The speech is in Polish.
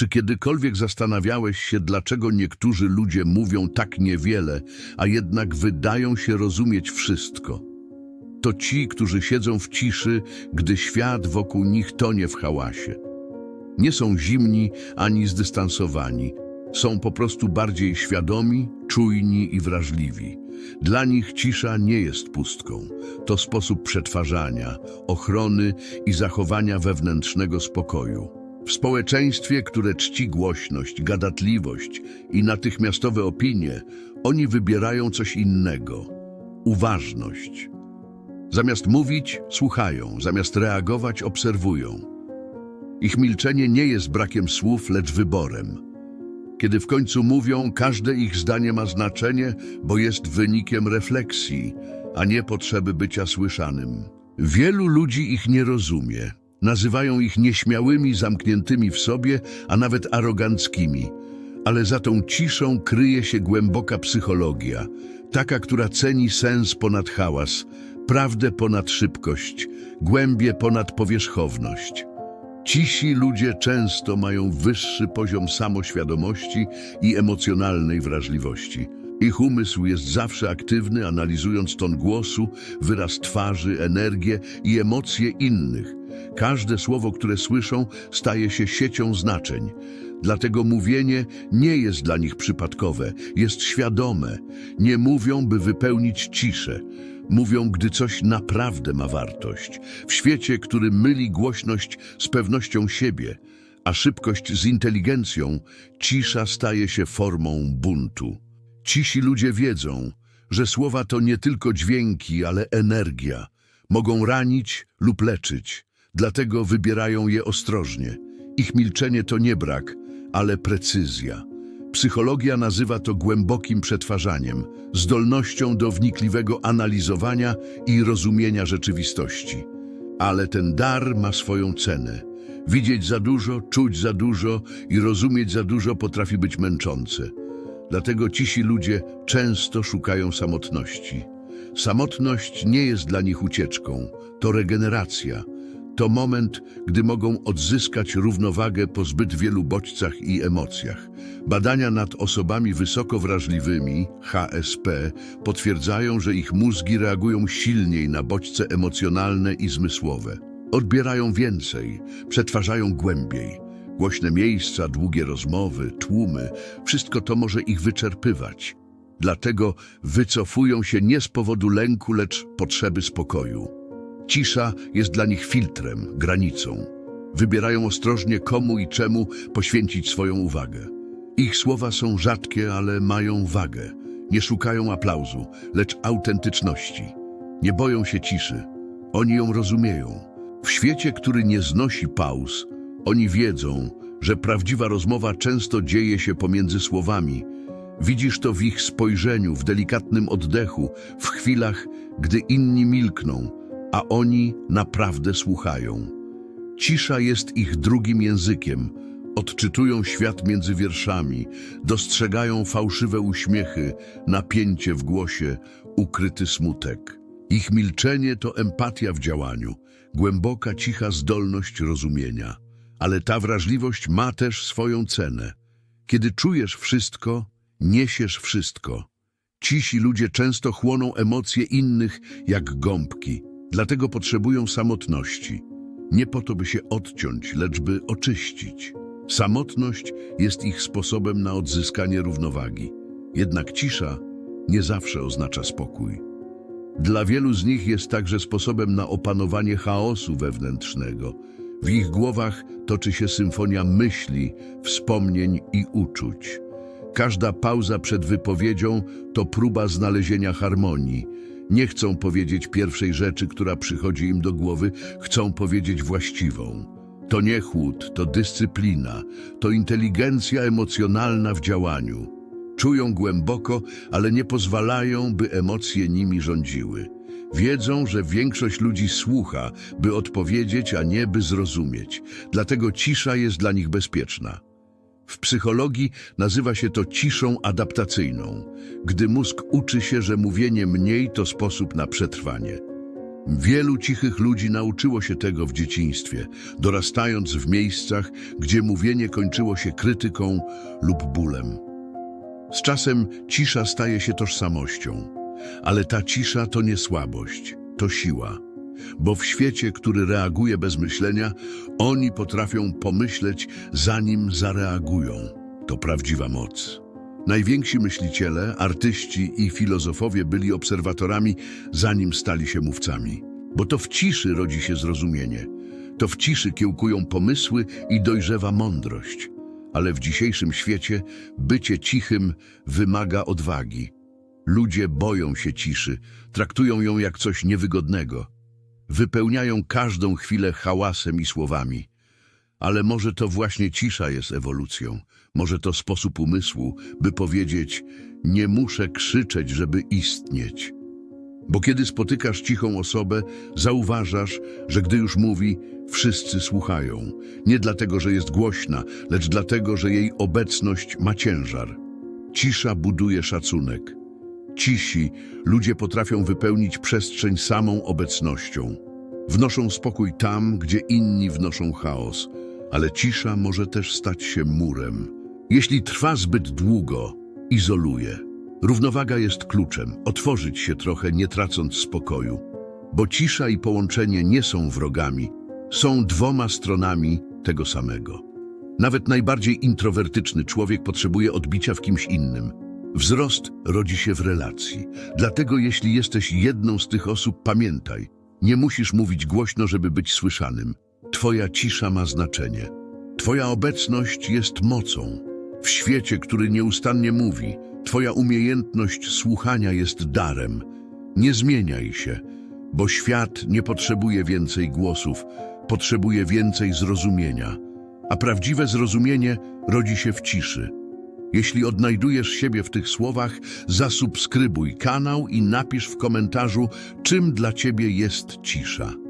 Czy kiedykolwiek zastanawiałeś się, dlaczego niektórzy ludzie mówią tak niewiele, a jednak wydają się rozumieć wszystko? To ci, którzy siedzą w ciszy, gdy świat wokół nich tonie w hałasie. Nie są zimni ani zdystansowani. Są po prostu bardziej świadomi, czujni i wrażliwi. Dla nich cisza nie jest pustką. To sposób przetwarzania, ochrony i zachowania wewnętrznego spokoju. W społeczeństwie, które czci głośność, gadatliwość i natychmiastowe opinie, oni wybierają coś innego uważność. Zamiast mówić, słuchają, zamiast reagować, obserwują. Ich milczenie nie jest brakiem słów, lecz wyborem. Kiedy w końcu mówią, każde ich zdanie ma znaczenie, bo jest wynikiem refleksji, a nie potrzeby bycia słyszanym. Wielu ludzi ich nie rozumie. Nazywają ich nieśmiałymi, zamkniętymi w sobie, a nawet aroganckimi. Ale za tą ciszą kryje się głęboka psychologia, taka, która ceni sens ponad hałas, prawdę ponad szybkość, głębie ponad powierzchowność. Cisi ludzie często mają wyższy poziom samoświadomości i emocjonalnej wrażliwości. Ich umysł jest zawsze aktywny, analizując ton głosu, wyraz twarzy, energię i emocje innych. Każde słowo, które słyszą, staje się siecią znaczeń. Dlatego mówienie nie jest dla nich przypadkowe, jest świadome. Nie mówią, by wypełnić ciszę. Mówią, gdy coś naprawdę ma wartość. W świecie, który myli głośność z pewnością siebie, a szybkość z inteligencją, cisza staje się formą buntu. Cisi ludzie wiedzą, że słowa to nie tylko dźwięki, ale energia. Mogą ranić lub leczyć, dlatego wybierają je ostrożnie. Ich milczenie to nie brak, ale precyzja. Psychologia nazywa to głębokim przetwarzaniem, zdolnością do wnikliwego analizowania i rozumienia rzeczywistości. Ale ten dar ma swoją cenę. Widzieć za dużo, czuć za dużo i rozumieć za dużo potrafi być męczące. Dlatego cisi ludzie często szukają samotności. Samotność nie jest dla nich ucieczką, to regeneracja. To moment, gdy mogą odzyskać równowagę po zbyt wielu bodźcach i emocjach. Badania nad osobami wysoko wrażliwymi, HSP, potwierdzają, że ich mózgi reagują silniej na bodźce emocjonalne i zmysłowe. Odbierają więcej, przetwarzają głębiej. Głośne miejsca, długie rozmowy, tłumy, wszystko to może ich wyczerpywać. Dlatego wycofują się nie z powodu lęku, lecz potrzeby spokoju. Cisza jest dla nich filtrem, granicą. Wybierają ostrożnie komu i czemu poświęcić swoją uwagę. Ich słowa są rzadkie, ale mają wagę. Nie szukają aplauzu, lecz autentyczności. Nie boją się ciszy. Oni ją rozumieją. W świecie, który nie znosi pauz, oni wiedzą, że prawdziwa rozmowa często dzieje się pomiędzy słowami. Widzisz to w ich spojrzeniu, w delikatnym oddechu, w chwilach, gdy inni milkną, a oni naprawdę słuchają. Cisza jest ich drugim językiem. Odczytują świat między wierszami, dostrzegają fałszywe uśmiechy, napięcie w głosie, ukryty smutek. Ich milczenie to empatia w działaniu, głęboka, cicha zdolność rozumienia. Ale ta wrażliwość ma też swoją cenę. Kiedy czujesz wszystko, niesiesz wszystko. Cisi ludzie często chłoną emocje innych jak gąbki, dlatego potrzebują samotności. Nie po to, by się odciąć, lecz by oczyścić. Samotność jest ich sposobem na odzyskanie równowagi. Jednak cisza nie zawsze oznacza spokój. Dla wielu z nich jest także sposobem na opanowanie chaosu wewnętrznego. W ich głowach toczy się symfonia myśli, wspomnień i uczuć. Każda pauza przed wypowiedzią to próba znalezienia harmonii. Nie chcą powiedzieć pierwszej rzeczy, która przychodzi im do głowy, chcą powiedzieć właściwą. To nie chłód, to dyscyplina, to inteligencja emocjonalna w działaniu. Czują głęboko, ale nie pozwalają, by emocje nimi rządziły. Wiedzą, że większość ludzi słucha, by odpowiedzieć, a nie by zrozumieć. Dlatego cisza jest dla nich bezpieczna. W psychologii nazywa się to ciszą adaptacyjną, gdy mózg uczy się, że mówienie mniej to sposób na przetrwanie. Wielu cichych ludzi nauczyło się tego w dzieciństwie, dorastając w miejscach, gdzie mówienie kończyło się krytyką lub bólem. Z czasem cisza staje się tożsamością, ale ta cisza to nie słabość, to siła. Bo w świecie, który reaguje bez myślenia, oni potrafią pomyśleć, zanim zareagują. To prawdziwa moc. Najwięksi myśliciele, artyści i filozofowie byli obserwatorami, zanim stali się mówcami. Bo to w ciszy rodzi się zrozumienie. To w ciszy kiełkują pomysły i dojrzewa mądrość. Ale w dzisiejszym świecie bycie cichym wymaga odwagi. Ludzie boją się ciszy, traktują ją jak coś niewygodnego. Wypełniają każdą chwilę hałasem i słowami. Ale może to właśnie cisza jest ewolucją. Może to sposób umysłu, by powiedzieć: Nie muszę krzyczeć, żeby istnieć. Bo kiedy spotykasz cichą osobę, zauważasz, że gdy już mówi, wszyscy słuchają. Nie dlatego, że jest głośna, lecz dlatego, że jej obecność ma ciężar. Cisza buduje szacunek. Cisi ludzie potrafią wypełnić przestrzeń samą obecnością. Wnoszą spokój tam, gdzie inni wnoszą chaos, ale cisza może też stać się murem. Jeśli trwa zbyt długo, izoluje. Równowaga jest kluczem, otworzyć się trochę, nie tracąc spokoju. Bo cisza i połączenie nie są wrogami, są dwoma stronami tego samego. Nawet najbardziej introwertyczny człowiek potrzebuje odbicia w kimś innym. Wzrost rodzi się w relacji. Dlatego jeśli jesteś jedną z tych osób, pamiętaj, nie musisz mówić głośno, żeby być słyszanym. Twoja cisza ma znaczenie. Twoja obecność jest mocą. W świecie, który nieustannie mówi, Twoja umiejętność słuchania jest darem. Nie zmieniaj się, bo świat nie potrzebuje więcej głosów, potrzebuje więcej zrozumienia. A prawdziwe zrozumienie rodzi się w ciszy. Jeśli odnajdujesz siebie w tych słowach, zasubskrybuj kanał i napisz w komentarzu, czym dla Ciebie jest cisza.